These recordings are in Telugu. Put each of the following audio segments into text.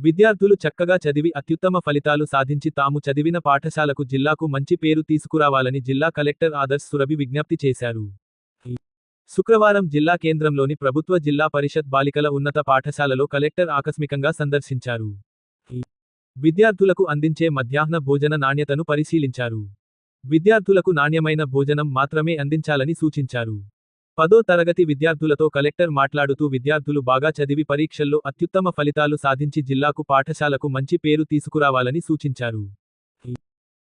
విద్యార్థులు చక్కగా చదివి అత్యుత్తమ ఫలితాలు సాధించి తాము చదివిన పాఠశాలకు జిల్లాకు మంచి పేరు తీసుకురావాలని జిల్లా కలెక్టర్ ఆదర్శ్ సురభి విజ్ఞప్తి చేశారు. శుక్రవారం జిల్లా కేంద్రంలోని ప్రభుత్వ జిల్లా పరిషత్ బాలికల ఉన్నత పాఠశాలలో కలెక్టర్ ఆకస్మికంగా సందర్శించారు. విద్యార్థులకు అందించే మధ్యాహ్న భోజన నాణ్యతను పరిశీలించారు. విద్యార్థులకు నాణ్యమైన భోజనం మాత్రమే అందించాలని సూచించారు. పదో తరగతి విద్యార్థులతో కలెక్టర్ మాట్లాడుతూ విద్యార్థులు బాగా చదివి పరీక్షల్లో అత్యుత్తమ ఫలితాలు సాధించి జిల్లాకు పాఠశాలకు మంచి పేరు తీసుకురావాలని సూచించారు.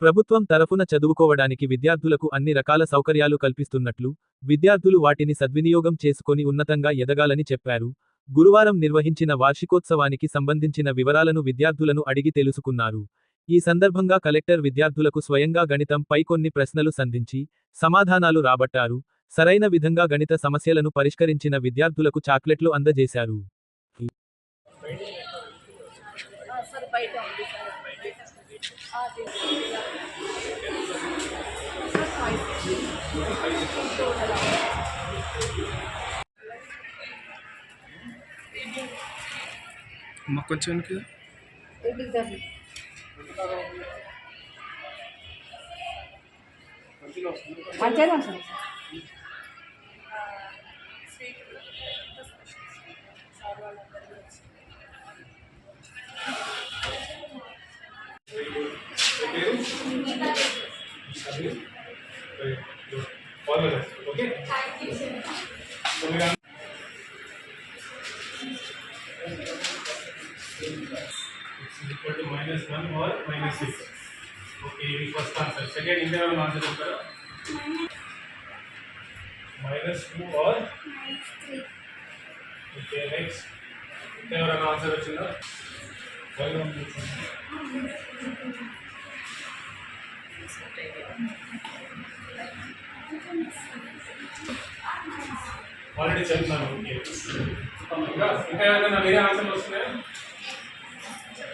ప్రభుత్వం తరఫున చదువుకోవడానికి విద్యార్థులకు అన్ని రకాల సౌకర్యాలు కల్పిస్తున్నట్లు విద్యార్థులు వాటిని సద్వినియోగం చేసుకొని ఉన్నతంగా ఎదగాలని చెప్పారు. గురువారం నిర్వహించిన వార్షికోత్సవానికి సంబంధించిన వివరాలను విద్యార్థులను అడిగి తెలుసుకున్నారు. ఈ సందర్భంగా కలెక్టర్ విద్యార్థులకు స్వయంగా గణితం పై కొన్ని ప్రశ్నలు సంధించి సమాధానాలు రాబట్టారు. సరైన విధంగా గణిత సమస్యలను పరిష్కరించిన విద్యార్థులకు చాక్లెట్లు అందజేశారు సార్ బయట ఉంది సార్ అమ్మ కొంచెం వెనక్కి. మంచిగానే వస్తుంది It's equal to minus one or minus six. Okay, ఇది first answer. Second interval answer చెప్తారా? Minus two or Okay, next. ఇంకా ఎవరైనా ఆన్సర్ వచ్చిందా One more minute. ఆల్రెడీ చెప్తున్నాను ఓకే ఇంకా ఇంకా ఏమైనా వేరే ఆన్సర్లు వస్తున్నాయా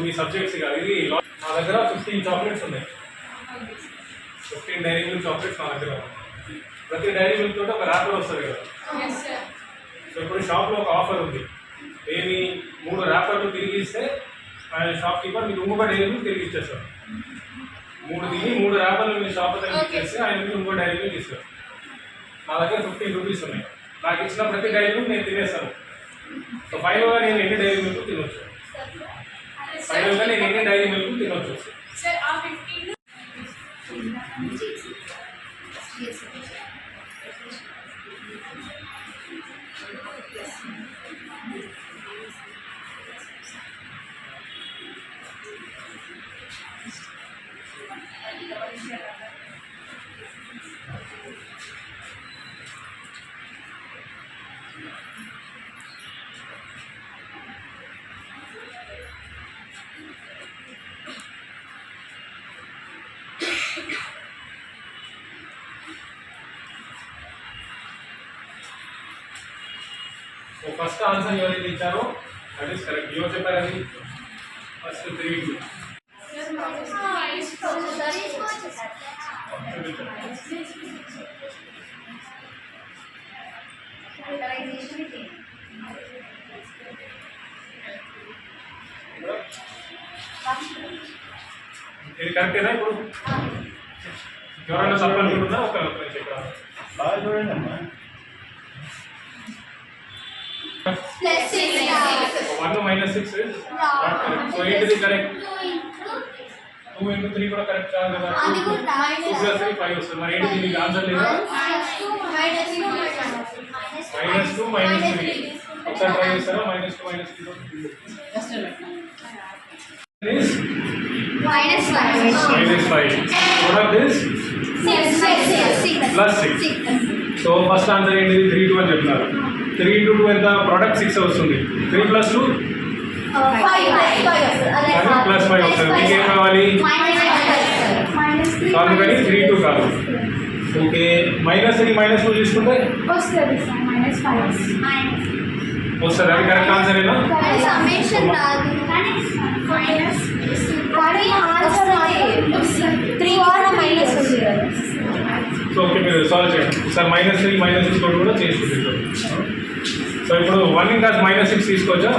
మీ సబ్జెక్ట్స్ ఇక ఇది మా దగ్గర ఫిఫ్టీన్ చాక్లెట్స్ ఉన్నాయి ఫిఫ్టీన్ డైరీ మిల్క్ చాక్లెట్స్ మా దగ్గర ఉన్నాయి. ప్రతి డైరీ మిల్క్ తోటి ఒక ర్యాపర్ వస్తుంది కదా సో ఇప్పుడు షాప్లో ఒక ఆఫర్ ఉంది ఏమి మూడు ర్యాపర్లు తిరిగి ఇస్తే ఆయన షాప్ కీపర్ మీకు ఇంకొక డైరీ మిల్క్ తిరిగి ఇచ్చేస్తారు మూడు తిని మూడు ర్యాపర్లు మీ షాప్ దగ్గర ఇచ్చేస్తే ఆయన మీకు ఇంకో డైరీ మిల్క్ ఇస్తారు నా దగ్గర ఫిఫ్టీన్ రూపీస్ ఉన్నాయి నాకు ఇచ్చిన ప్రతి డైరీ మిల్క్ నేను తినేస్తాను సో ఫైనల్గా నేను ఎన్ని డైరీ మిల్క్ తినొచ్చు ఫైనల్గా నేను ఎన్ని డైరీ మిల్క్ తినొచ్చు ఫస్ట్ ఆన్సర్ ఎవరైతే ఇచ్చారో దట్ ఈస్ కరెక్ట్ ఎవరు చెప్పారు అది ఫస్ట్ త్రీ టూ ఇది కరెక్టేనా ఇప్పుడు ఎవరైనా తప్పనుకుంటున్నా ఒక Plus 6 so 1 minus 6 is? Not correct. So 8 is correct. 2 into 3 बड़ा करेक्ट चार देगा टू प्लस थ्री फाइव उससे हमारा एट मिलेगा आंसर लेगा minus two minus three option try sir minus two minus three is minus five minus five what are this? 6 plus 6 plus 6 so first answer ఏంటి త్రీ టూ అని చెప్తున్నారు. త్రీ ఇంటూ టూ ఎంత? ప్రోడక్ట్ సిక్స్ వస్తుంది. Three plus two. Plus five వస్తుంది. మీకు ఏం కావాలి. సో అందుకని త్రీ టూ కాదు okay. Minus three minus two తీసుకుంటే? వస్తుంది అది కరెక్ట్ ఆన్సర్ ఏనా? కానీ కానీ కానీ త్రీ మైనస్ ఉంది కదా. సో ఓకే మీరు సాల్వ్ చేయండి. Sir minus three minus six కూడా చేసి సో ఇప్పుడు వన్ ఇంకా మైనస్ సిక్స్ తీసుకోవచ్చా?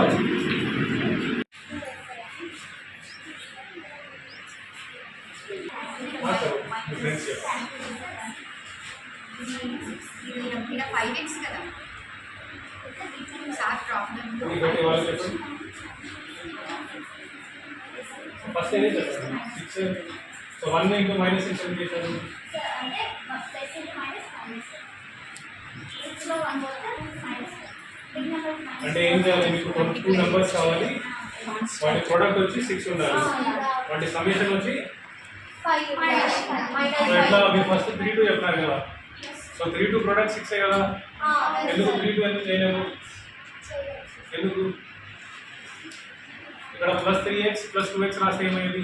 First so one into minus six ఎంత చేశారు అంటే ప్లస్ మైనస్ మైనస్ సిక్స్లో వన్ పోతే మైనస్ బిగ్ నెంబర్ అంటే ఏం చేయాలి? మీకు టూ నెంబర్స్ కావాలి. వాటి ప్రోడక్ట్ వచ్చి సిక్స్ ఉండాలి. వాటి సమ్మేషన్ వచ్చి ఎట్లా? మీరు ఫస్ట్ త్రీ టూ చెప్పినారు కదా. సో త్రీ టూ ప్రోడక్ట్ సిక్సే కదా? ఎందుకు త్రీ టూ ఎందుకు చేయలేము ఎందుకు? ఇక్కడ plus three X plus two X రాస్తే ఏమైంది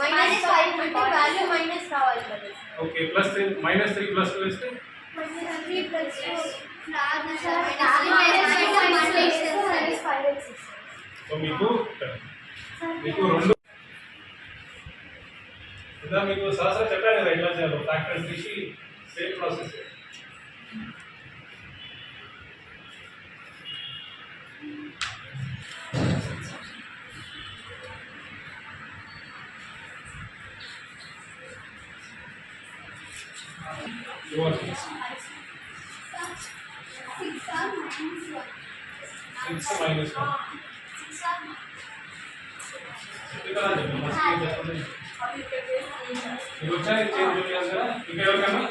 మైనస్ ఫైవ్ అంటే వాల్యూ మైనస్ రావాలి కదా okay plus three minus three plus two వేస్తే త్రీ ప్లస్ సో మీకు మీకు రెండు ఇలా మీకు సహస్ర చెప్పాను కదా ఎట్లా చేయాలో ఫ్యాక్టర్స్ తీసి same process six minus one మీకు వచ్చా చేంజ్ చేయాలి కదా ఇంకా ఎవరికన్నా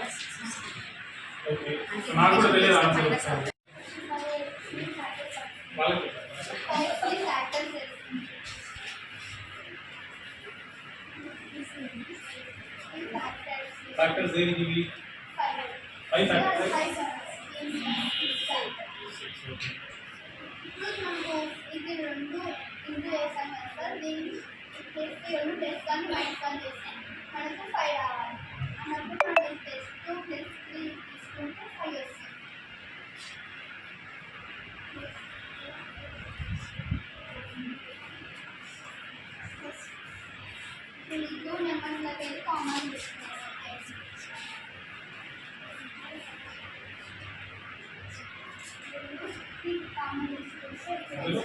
ఓకే సో నాకు కూడా తెలియదు answer టెస్ట్ రెండు టెస్ట్ కానీ మైనస్ వన్ చేసాం మనకు ఫైవ్ రావాలి అన్నప్పుడు మనం test two plus three Hello?